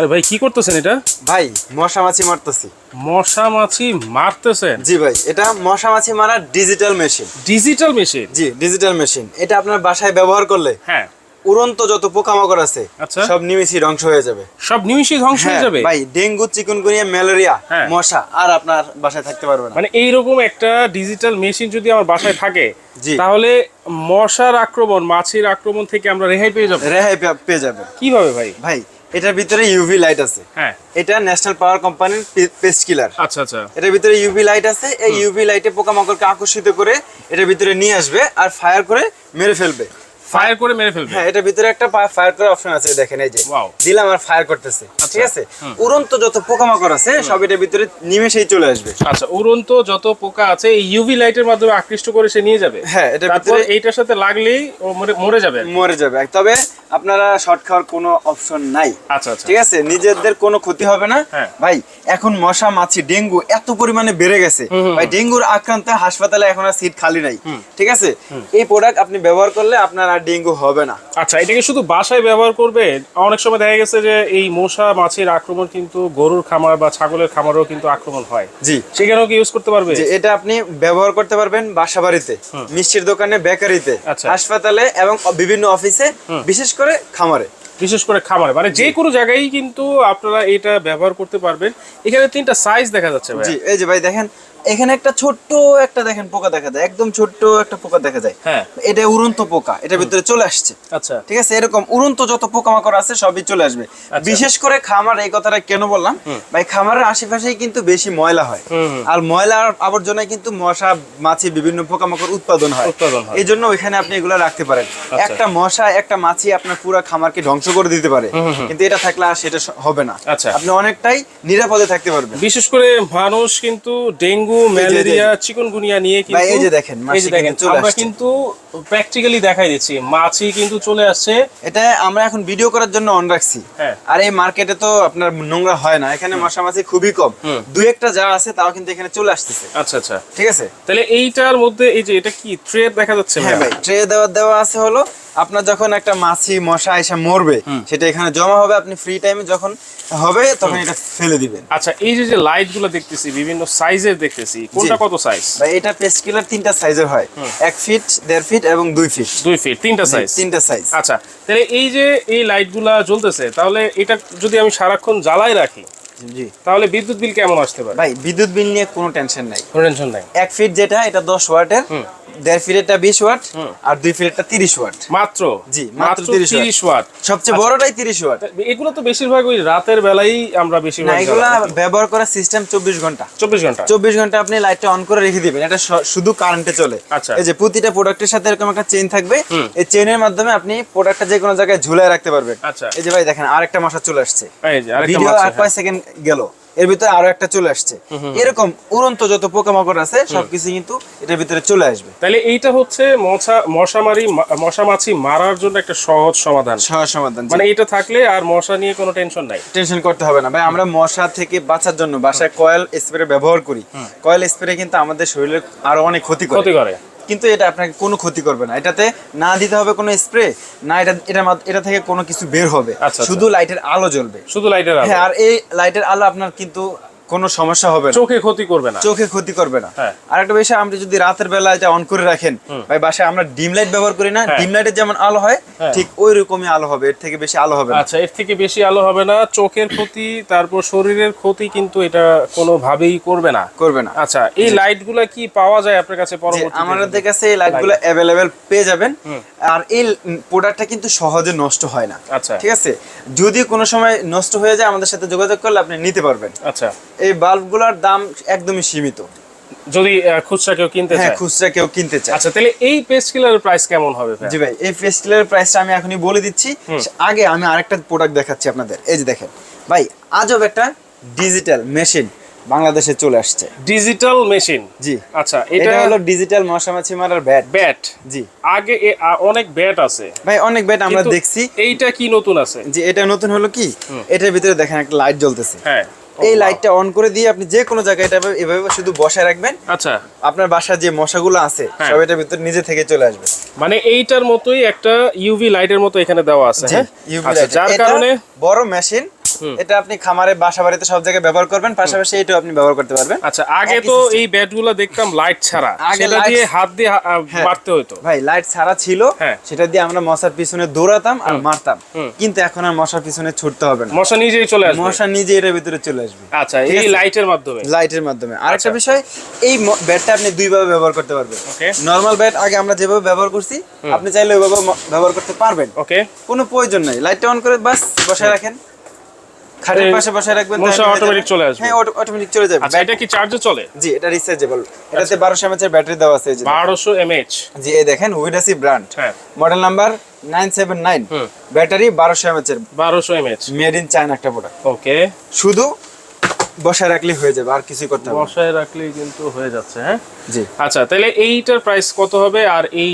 আরে ভাই কি করতেছেন এটা? ভাই মশা মাছি মারতেছি। মশা মাছি মারতেছেন? জি ভাই এটা মশা মাছি মারার ডিজিটাল মেশিন ডিজিটাল মেশিন জি ডিজিটাল মেশিন এটা আপনার বাসায় ব্যবহার করলে হ্যাঁ। উড়ন্ত যত পোকামাকড় আছে আচ্ছা। সব নিমিশি ধ্বংস হয়ে যাবে। সব নিমিষে ধ্বংস হয়ে হ্যাঁ, যাবে? ভাই ডেঙ্গু চিকুনগুনিয়া ম্যালেরিয়া হ্যাঁ। মশা আর আপনার বাসায় থাকতে পারবে না। মানে এইরকম একটা ডিজিটাল মেশিন যদি আমার বাসায় থাকে। তাহলে মশার আক্রমণ মাছির আক্রমণ থেকে আমরা রেহাই পেয়ে যাব? রেহাই পেয়ে যাবে। কীভাবে ভাই? ভাই এটার ভিতরে ইউভি লাইট আছে। হ্যাঁ। এটা ন্যাশনাল পাওয়ার কোম্পানির পেস্ট কিলার আচ্ছা আচ্ছা। এটার ভিতরে ইউভি লাইট আছে। এই ইউভি লাইটে পোকামাকড়কে আকর্ষিত করে এটার ভিতরে নিয়ে আসবে আর ফায়ার করে মেরে ফেলবে। ফায়ার করে মেরে ফেলবে। হ্যাঁ এটার ভিতরে একটা ফায়ার করার অপশন আছে দেখেন এই যে। দিলাম আর ফায়ার করতেছে ঠিক আছে? উড়ন্ত যত পোকামাকড় আছে সব এটার ভিতরে নিমেষেই চলে আসবে। আচ্ছা উড়ন্ত যত পোকা আছে এই ইউভি লাইটের মাধ্যমে আকৃষ্ট করে সে নিয়ে যাবে। হ্যাঁ তারপর ভিতরে এইটার সাথে লাগলেই ও মরে মরে যাবে মরে যাবে। তবে আপনারা শর্ট খাওয়ার কোনো অপশন নাই। আচ্ছা আচ্ছা। ঠিক আছে? নিজেদের কোনো ক্ষতি হবে না। হ্যাঁ। ভাই এখন মশা মাছি ডেঙ্গু এত পরিমাণে বেড়ে গেছে। ভাই ডেঙ্গুর আক্রান্ত হাসপাতালে এখন আর সিট খালি নাই। ঠিক আছে? এই প্রোডাক্ট আপনি ব্যবহার করলে আপনার ডেঙ্গু হবে না। আচ্ছা এটাকে শুধু বাসায় ব্যবহার করবে? অনেক সময় দেখা গেছে যে এই মশা মাছির আক্রমণ কিন্তু গরুর খামার বা ছাগলের খামারেও কিন্তু আক্রমণ হয়। জি। সেখানেও কি ইউজ করতে পারবে? এটা আপনি ব্যবহার করতে পারবেন বাসা বাড়িতে মিষ্টির দোকানে বেকারিতে আচ্ছা। হাসপাতালে এবং বিভিন্ন অফিসে বিশেষ করে খামারে। বিশেষ করে খামারে। মানে যে কোনো জায়গায় কিন্তু আপনারা এটা ব্যবহার করতে পারবেন। এখানে তিনটা সাইজ দেখা যাচ্ছে ভাই জি এই যে ভাই দেখেন এখানে একটা ছোট্ট একটা দেখেন পোকা দেখা যায় একদম ছোট্ট একটা পোকা দেখা যায়। হ্যাঁ। এটা উড়ন্ত পোকা এটার ভিতরে চলে আসছে। আচ্ছা। ঠিক আছে এরকম উড়ন্ত যত পোকামাকড় আছে সবই চলে আসবে। বিশেষ করে খামার এই কথাটা কেন বললাম? ভাই খামারের আশেপাশেই কিন্তু বেশি ময়লা হয়। আর ময়লার আবর্জনায় কিন্তু মশা মাছি বিভিন্ন পোকামাকড় উৎপাদন হয়। উৎপাদন হয়। এই জন্য ওইখানে আপনি এগুলো রাখতে পারেন। আচ্ছা। একটা মশা একটা মাছি আপনার পুরো খামারকে ধ্বংস করে দিতে পারে। কিন্তু এটা থাকলে আর সেটা হবে না। আচ্ছা। আপনি অনেকটাই নিরাপদে থাকতে পারবেন। বিশেষ করে মানুষ কিন্তু ডেঙ্গু ম্যালেরিয়া চিকনগুনিয়া নিয়ে কিন্তু এই যে দেখেন, আমরা কিন্তু প্র্যাকটিক্যালি দেখাই দিচ্ছি। মাছি কিন্তু চলে আসছে। এটা আমরা এখন ভিডিও করার জন্য অন রাখছি। হ্যাঁ। আর এই মার্কেটে তো আপনার নোংরা হয় না। এখানে মশা মাছি খুবই কম। হুম। দু একটা যা আছে তাও কিন্তু এখানে চলে আসতেছে। আচ্ছা আচ্ছা। ঠিক আছে? তাহলে এইটার মধ্যে এই যে এটা কি ট্রে দেখা যাচ্ছে হ্যাঁ ভাই ট্রে দেওয়া দেওয়া আছে হলো আপনার যখন একটা মাছি মশা এসে মরবে সেটা এখানে জমা হবে। আপনি ফ্রি টাইমে যখন হবে তখন এটা ফেলে দিবেন। আচ্ছা এই যে যে লাইটগুলো দেখতেছি বিভিন্ন সাইজের দেখতেছি কোনটা কত সাইজ ভাই এটা পেস্ট কিলার তিনটা সাইজের হয়। এক ফিট দেড় ফিট এবং দুই ফিট। দুই ফিট তিনটা সাইজ তিনটা সাইজ আচ্ছা তাহলে এই যে এই লাইটগুলা জ্বলতেছে তাহলে এটা যদি আমি সারাক্ষণ জ্বালাই রাখি জি। তাহলে বিদ্যুৎ বিল কেমন আসতে পারে? ভাই বিদ্যুৎ বিল নিয়ে কোনো টেনশন নাই। কোনো টেনশন নাই। এক ফিট যেটা এটা দশ ওয়াটের দেড় ফিটেরটা বিশ ওয়াট আর দুই ফিটেরটা তিরিশ ওয়াট। মাত্র? জি, মাত্র 30 তিরিশ ওয়াট। সবচেয়ে বড়টাই তিরিশ ওয়াট। এগুলো তো বেশিরভাগ ওই রাতের বেলাই আমরা না এগুলা ব্যবহার করার সিস্টেম চব্বিশ ঘণ্টা। চব্বিশ ঘণ্টা? চব্বিশ ঘণ্টা আপনি লাইটটা অন করে রেখে দিবেন। এটা শুধু কারেন্টে চলে। আচ্ছা। এই যে প্রতিটা প্রোডাক্টের সাথে এরকম একটা চেইন থাকবে। এই চেইনের মাধ্যমে আপনি প্রোডাক্টটা যে কোনো জায়গায় ঝুলায় রাখতে পারবেন। আচ্ছা। এই যে ভাই দেখেন আরেকটা মশা চলে আসছে। ভিডিও আর হ্যাঁ। কয় সেকেন্ড গেল? এর ভিতরে আরও একটা চলে আসছে। এরকম উড়ন্ত যত পোকামাকড় আছে সবকিছু কিন্তু এটার ভিতরে চলে আসবে। তাহলে এইটা হচ্ছে মশা মশা মারি মশা মাছি মারার জন্য একটা সহজ সমাধান। সহজ সমাধান মানে এটা থাকলে আর মশা নিয়ে কোনো টেনশন নাই। টেনশন করতে হবে না। ভাই আমরা মশা থেকে বাঁচার জন্য বাসায় কয়েল স্প্রে ব্যবহার করি। কয়েল স্প্রে কিন্তু আমাদের শরীরে আরও অনেক ক্ষতি করে। ক্ষতি করে। কিন্তু এটা আপনাকে কোনো ক্ষতি করবে না। এটাতে না দিতে হবে কোনো স্প্রে না এটা এটা এটা থেকে কোনো কিছু বের হবে। আচ্ছা। শুধু লাইটের আলো জ্বলবে। শুধু লাইটের আলো। হ্যাঁ আর এই লাইটের আলো আপনার কিন্তু কোনো সমস্যা হবে না। চোখে ক্ষতি করবে না। চোখে ক্ষতি করবে না। হ্যাঁ। আর একটা বিষয় আপনি যদি রাতের বেলা এটা অন করে রাখেন ভাই বাসায় আমরা ডিম লাইট ব্যবহার করি না। হ্যাঁ। ডিম লাইটের যেমন আলো হয় হ্যাঁ। ঠিক ওই রকমই আলো হবে। এর থেকে বেশি আলো হবে আচ্ছা এর থেকে বেশি আলো হবে না। চোখের ক্ষতি তারপর শরীরের ক্ষতি কিন্তু এটা কোনোভাবেই করবে না। করবে না। আচ্ছা এই লাইটগুলা কি পাওয়া যায় আপনার কাছে যে পরবর্তী আমাদের কাছে এই লাইটগুলো অ্যাভেলেবেল পেয়ে যাবেন। আর এই প্রোডাক্টটা কিন্তু সহজে নষ্ট হয় না। আচ্ছা। ঠিক আছে? যদি কোনো সময় নষ্ট হয়ে যায় আমাদের সাথে যোগাযোগ করলে আপনি নিতে পারবেন। আচ্ছা। এই বাল্বগুলোর দাম একদমই সীমিত। যদি খুচরা কেউ কিনতে হ্যাঁ চায়? খুচরা কেউ কিনতে চায়। আচ্ছা তাহলে এই পেস্ট কিলারের প্রাইস কেমন হবে জি ভাই এই ফেস্টিভ্যালের প্রাইসটা আমি এখনই বলে দিচ্ছি। আগে আমি আরেকটা প্রোডাক্ট দেখাচ্ছি আপনাদের। এই যে দেখেন ভাই আজব একটা ডিজিটাল মেশিন বাংলাদেশে চলে আসছে। ডিজিটাল মেশিন জি। আচ্ছা এটা হলো ডিজিটাল মশামাছি মারার ব্যাট ব্যাট জি। আগে অনেক ব্যাট আছে। ভাই অনেক ব্যাট আমরা দেখছি। এইটা কি নতুন আছে? যে এটা নতুন হলো কি? এটার ভিতরে দেখেন একটা লাইট জ্বলতেছে। হ্যাঁ। এই লাইটটা অন করে দিয়ে আপনি যে কোনো জায়গায় এটা এভাবে- শুধু বসায় রাখবেন। আচ্ছা। আপনার বাসার যে মশাগুলো আছে হ্যাঁ। সব এটার ভিতর নিজে থেকে চলে আসবে। মানে এইটার মতোই একটা ইউভি লাইটের মতো এখানে দেওয়া আছে হ্যাঁ? ইউভি লাইট যার কারণে বড় মেশিন এটা আপনি খামারে বাসা বাড়িতে সব জায়গায় ব্যবহার করবেন পাশাপাশি এটাও আপনি ব্যবহার করতে পারবেন। আচ্ছা আগে তো এই ব্যাটগুলো দেখতাম লাইট ছাড়া। আগে সেটা দিয়ে হাত দিয়ে হ্যাঁ। মারতে হতো ভাই লাইট ছাড়া ছিল হ্যাঁ। সেটা দিয়ে আমরা মশার পিছনে দৌড়াতাম আর মারতাম। কিন্তু এখন আর মশার পিছনে ছুটতে হবে না। মশা নিজেই চলে আসবে। মশা নিজে এটার ভিতরে চলে আসবে। আচ্ছা এই লাইটের মাধ্যমে। লাইটের মাধ্যমে। আরেকটা আচ্ছা। বিষয় এই ব্যাটটা আপনি দুইভাবে ব্যবহার করতে পারবেন. নর্মাল ব্যাট আগে আমরা যেভাবে ব্যবহার করছি আপনি চাইলে ওইভাবে ব্যবহার করতে পারবেন। ওকে। কোনো প্রয়োজন নাই। লাইটটা অন করে বাস বসায় রাখেন। খাটের পাশে রাখবেন মশা হয়ে চলে আসবে। হ্যাঁ অটোমেটিক চলে যাবে। আচ্ছা এটা কি চার্জে চলে? জি এটা রিচার্জেবল এটাতে বারোশো এমএচ এর ব্যাটারি দেওয়া আছে এই যে দেখেন। বারোশো এমএইচ জি এই দেখেন উইডাসি ব্র্যান্ড হ্যাঁ। Model number nine seven nine হুম। ব্যাটারি বারোশো এমএচ এর। বারোশো এমএইচ মেড ইন চায়না একটা প্রোডাক্ট ওকে শুধু বসায় রাখলে হয়ে যাবে আর কিছু করতে হবে বসায় রাখলে কিন্তু হয়ে যাচ্ছে হ্যাঁ? জি। আচ্ছা তাহলে এইটার প্রাইস কত হবে আর এই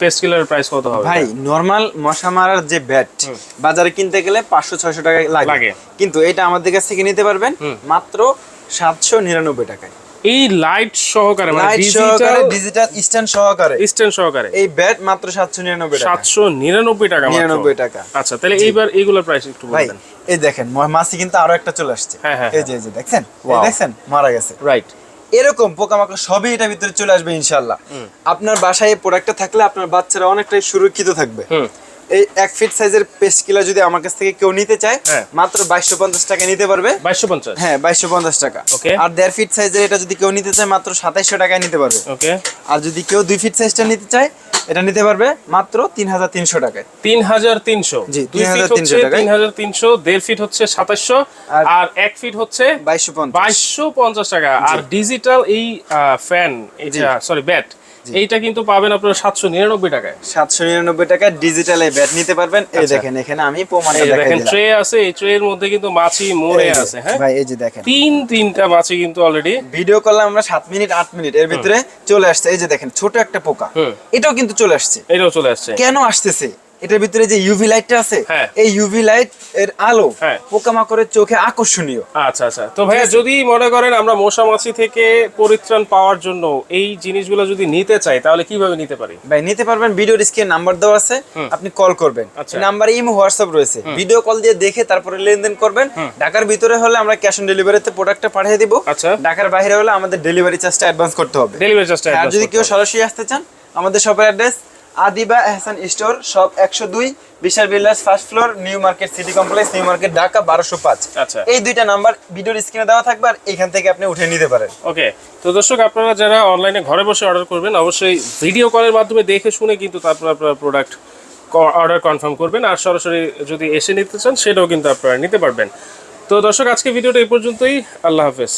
পেস্ট কিলারের প্রাইস কত হবে? ভাই নরমাল মশা মারার যে ব্যাট বাজারে কিনতে গেলে পাঁচশো ছয়শো টাকা লাগে। কিন্তু এটা আমাদের কাছ থেকে নিতে পারবেন মাত্র সাতশো নিরানব্বই টাকায়। এই লাইট সহকারে মানে ডিজিটাল ডিজিটাল স্ট্যান্ড সহকারে। স্ট্যান্ড সহকারে। এই ব্যাট মাত্র সাতশো নিরানব্বই টাকা। সাতশো নিরানব্বই টাকা মাত্র। নিরানব্বই টাকা। আচ্ছা তাহলে এইবার এইগুলোর প্রাইস একটু বলবেন এই দেখেন মাছি কিন্তু আরও একটা চলে আসছে। হ্যাঁ, হ্যাঁ, এই যে এই যে দেখছেন? এই. দেখছেন? মারা গেছে। রাইট এরকম পোকামাকড় সবই এটার ভিতরে চলে আসবে ইনশাল্লাহ। আপনার বাসায় এই প্রোডাক্টটা থাকলে আপনার বাচ্চারা অনেকটাই সুরক্ষিত থাকবে। হুম। এই এক ফিট সাইজের পেস্ট কিলা যদি আমার কাছ থেকে কেউ নিতে চায় হ্যাঁ। মাত্র বাইশশো পঞ্চাশ টাকা নিতে পারবে। বাইশশো পঞ্চাশ? হ্যাঁ বাইশশো পঞ্চাশ টাকা. আর দেড় ফিট সাইজের এটা যদি কেউ নিতে চায় মাত্র সাতাইশশো টাকায় নিতে পারবে। ওকে আর যদি কেউ দুই ফিট সাইজটা নিতে চায় এটা নিতে পারবে মাত্র তিন হাজার তিনশো টাকায়। তিন হাজার তিনশো। জি, দুই ফিট 3,300 হচ্ছে তিন হাজার তিনশো দেড় ফিট হচ্ছে সাতাশশো আর- এক ফিট হচ্ছে বাইশশো বাইশশো পঞ্চাশ টাকা। আর ডিজিটাল এই ফ্যান সরি ব্যাট এইটা কিন্তু পাবেন আপনার সাতশো নিরানব্বই টাকায়। সাতশো নিরানব্বই টাকায় ডিজিটাল এই ব্যাট নিতে পারবেন। এই আচ্ছা। দেখেন এখানে আমি দেখেন ট্রে আছে এই ট্রে এর মধ্যে কিন্তু মাছি মরে আছে হ্যাঁ? ভাই এই যে দেখেন। তিন তিনটা মাছি কিন্তু অলরেডি ভিডিও করলাম আমরা সাত মিনিট আট মিনিট। এর ভিতরে চলে আসছে। এই যে দেখেন ছোট একটা পোকা। এটাও কিন্তু চলে আসছে। এটাও চলে আসছে। কেন আসতেছে? এটার ভিতরে যে ইউভি লাইটটা আছে হ্যাঁ। এই ইউভি লাইটের আলো হ্যাঁ। পোকামাকড়ের চোখে আকর্ষণীয়। আচ্ছা আচ্ছা। তো ভাইয়া যদি মনে করেন আমরা মশা মাছি থেকে পরিত্রাণ পাওয়ার জন্য এই জিনিসগুলো যদি নিতে চাই তাহলে কীভাবে নিতে পারি? ভাই নিতে পারবেন ভিডিওর স্ক্রিনে নাম্বার দেওয়া আছে। আপনি কল করবেন। আচ্ছা। নাম্বারে ইমো হোয়াটসঅ্যাপ রয়েছে। ভিডিও কল দিয়ে দেখে তারপরে লেনদেন করবেন। ঢাকার ভিতরে হলে আমরা ক্যাশ অন ডেলিভারিতে প্রোডাক্টটা পাঠিয়ে দিব। আচ্ছা। ঢাকার বাইরে হলে আমাদের ডেলিভারি চার্জটা অ্যাডভান্স করতে হবে। ডেলিভারি চার্জটা আর যদি কেউ সরাসরি আসতে চান আমাদের শপের address Adiba Ehsan store shop একশো দুই Bishal builders first floor new market city complex new market Dhaka বারোশো পাঁচ। আচ্ছা। এই দুইটা নাম্বার ভিডিওর স্ক্রিনে দেওয়া থাকবে আর এখান থেকে আপনি উঠে নিতে পারেন। ওকে তো দর্শক আপনারা যারা অনলাইনে ঘরে বসে অর্ডার করবেন অবশ্যই ভিডিও কলের মাধ্যমে দেখে শুনে কিন্তু তারপর আপনারা প্রোডাক্ট অর্ডার কনফার্ম করবেন। আর সরাসরি যদি এসে নিতে চান সেটাও কিন্তু আপনারা নিতে পারবেন। তো দর্শক আজকে ভিডিওটা এই পর্যন্তই। আল্লাহ হাফেজ।